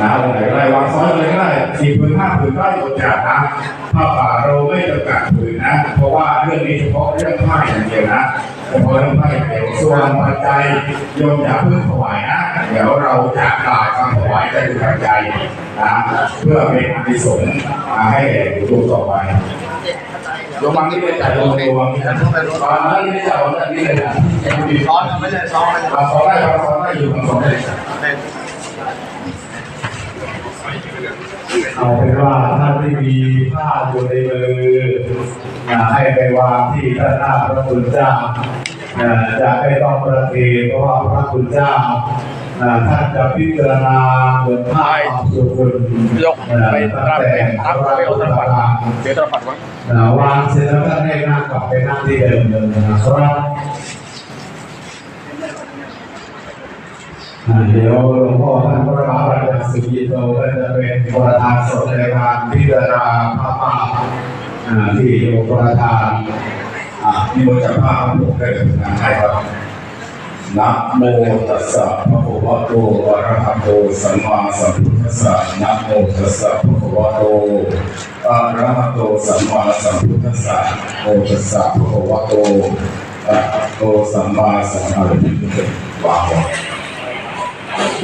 นะตรงไหนก็ได้วางซ้อนอะไรก็ได้สี่ผืนห้าผืนก็อยู่จัดนะผ้าป่าเราไม่จำกัดผืนนะ เพราะว่าเรื่องนี้เฉพาะเรื่องผ้าอย่างเดียวนะเฉพาะเรื่องผ้าอย่างเดียวส่วนปัจจัยโยมอย่าเพิ่งถวายนะ เดี๋ยวเราจะกล่าวคำถวายจะเป็นปัจจัยนะเพื่อเป็นอนิสงส์ให้แก่ผู้ต่อไปโยมวางนี่เลยจ่ายโยมวางนี่นะตอนนั้นนี่จ่ายวันนี้เลยนะซ้อนไม่ใช่ซ้อนไม่ใช่มาสอนได้มาสอนได้อยู่มาสอนได้ เอาเป็นว่าท่านที่มีผ้าอยู่ในมือให้ไปวางที่ด้านหน้าพระคุณเจ้าอ่าจะไม่ต้องประเคนเพราะว่าพระคุณเจ้าท่านจะพิจารณาเหมือนผ้าสุขุนยกไปรับไปรับไปอาตะปัดเดี๋ยวตะปัดวะอ่าวางเสร็จแล้วท่านให้นั่งกลับไปนั่งที่เดิมเลยนะครับ เดี๋ยวหลวงพ่อท่านพระมหาราชสุกิโตก็จะเป็นประธานสดในการพิจารณาพระป่าอ่าที่โยมประธานอ่านิมนต์จากพระผมได้เลยนะใช่ครับนะโมตัสสะภะคะวะโตอะระหะโตสัมมาสัมพุทธัสสะนะโมตัสสะภะคะวะโตอะระหะโตสัมมาสัมพุทธัสสะโมตัสสะภะคะวะโตอะระหะโตสัมมาสัมพุทธัสสะวางไว้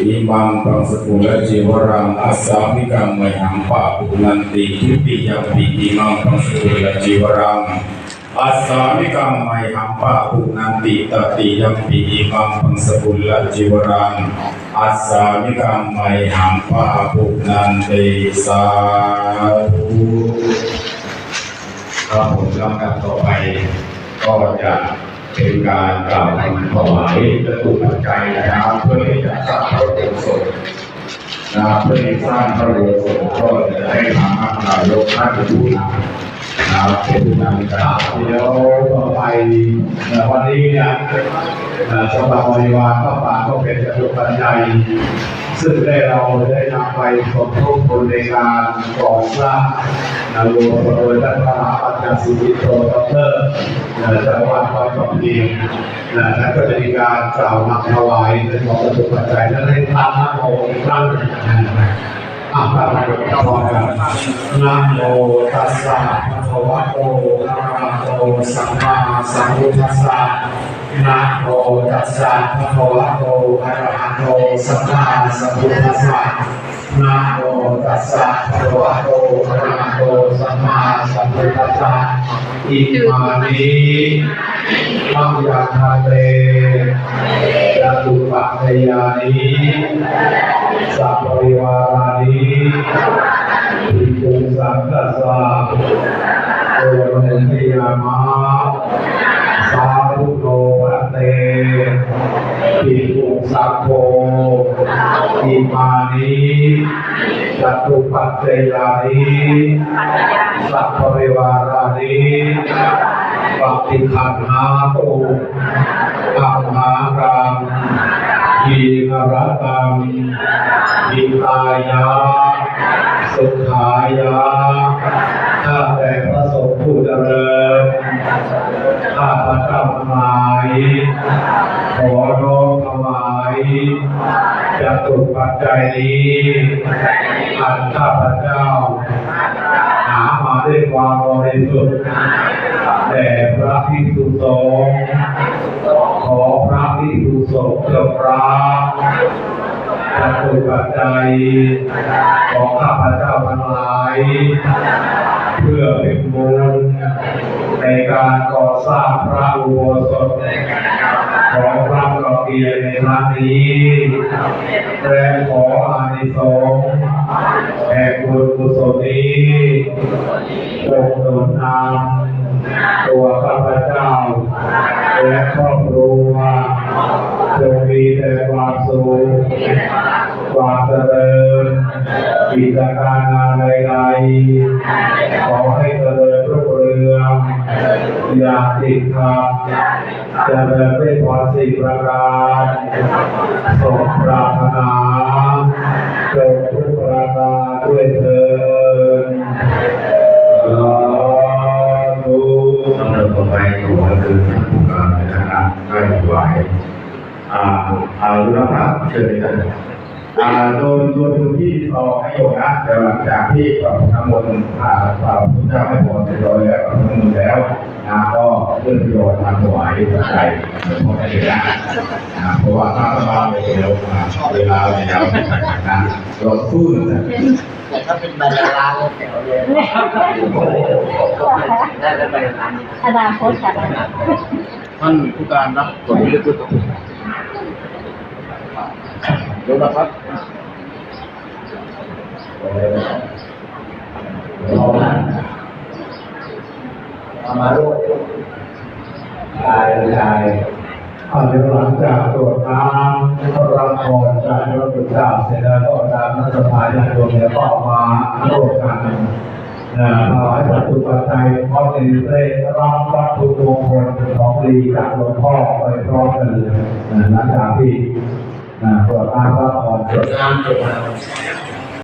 อิมังปังสกุลจีวรังอาสามิกังไมหังปะปุนันติทิติยังปิอิมังปังสกุลจีวรังอาสามิกังไมหังปะปุนันติตติยังปิอิมังปังสกุลจีวรังอาสามิกังไมหังปะปุนันติสาธุครับผมลำดับต่อไป ก็จะ เป็นการกล่าวคำถวายและถูกปัจจัยนะครับเพื่อที่จะสร้างพระโบสถนะเพื่อที่สร้างพระโบสถก็จะได้ทางพระนายกท่านผู้นำ ครับเป็นนำการเดี๋ยวต่อไปวันนี้เนี่ยสำหรับบริวารพระป่าก็เป็นจตุปัจจัยซึ่งได้เราได้นำไปสมทบทุนในการก่อสร้างนาโลโดยท่านพระมหาปัญญาสุวิโตดรเอ่อจังหวัดวัดปักกิ่งนะท่านก็จะมีการกล่าวนำถวายในของประจุปัจจัยและในทางนะโมอีกครั้งอะพระเราพรนนะโมตัสสะ ภวะโตอะระหะโตสัมมาสัมพุทธัสสะนะโมตัสสะภะคะวะโตอะระหะโตสัมมาสัมพุทธัสสะนะโมตัสสะภะคะวะโตอะระหะโตสัมมาสัมพุทธัสสะอิมานิมังยัคาเตจตุปัจจยานิสัพพริวารานิอิปุสังกัสส สัพโพอิมานิจตุปัจเจยานิสัพพะเววารานิปฏิคันหาตุอัมากังยีนรตังยิตายาสุขายาข้าแต่ ตุปัจจัยนี้อันข้าพเจ้า หามาด้วยความบริสุทธิ์แต่พระภิกษุสงฆ์ขอพระภิกษุสงฆ์จงรับจตุปัจจัยของข้าพเจ้าทั้งหลาย เพื่อเป็นบุญในการก่อสร้างพระอุโบสถของพระ กเกียรในครั้งนี้และขออานิสงส์แห่งบุญกุศลนี้จงหนุนนำตัวข้าพเจ้า และครอบครัวจงมีแต่ความสุขความเจริญกิจการงานใดๆขอให้ ยาติดขัดเจริญด้วยพรสิประการสมปรารถนาจงทุกประการด้วยเถิดสาธุสำหรับต่อไปของก็คือท่านผู้การในคณะได้ถวายอาอาละครับเชิญเลยครับอ่า โดยโดยพื้นที่รอให้โยนะเดี๋ยวหลังจากที่ปรับทั้งหมดผ่านปรับพุทธเจ้าให้พรเสร็จร้อยแล้วปรับทั้งหมดแล้วนะก็เรื่องโยมมางถวายปัจจัยหลวงพ่อได้เลยนะเพราะว่าถ้าสบายเดี๋ยวเวลาแล้วนะรถตู้นแต่ถ้าเป็นบรรลังก์แถวเลยได้เป็นบรรลังก์อนาคตค่ะท่านผู้การรับผลเลือกด้วยตัวเดี๋ยวนะครับเอามาเอามาลูกชายชายอาเดี๋ยวหลังจากตรวจน้ำก็รับพรจากพระพุทธเจ้าเสร็จแล้วก็ตามนักสภาญาติโยมเนี่ยก็มาร่วมกันนะถวายปัจจุปัจจัยพร้อมในเพลงรับวัตถุมงคลของดีจากหลวงพ่อไปพร้อมกันเลยหลังจากที่ เรวจน้ำก็พอเรวดน้ำตรวจน้ำ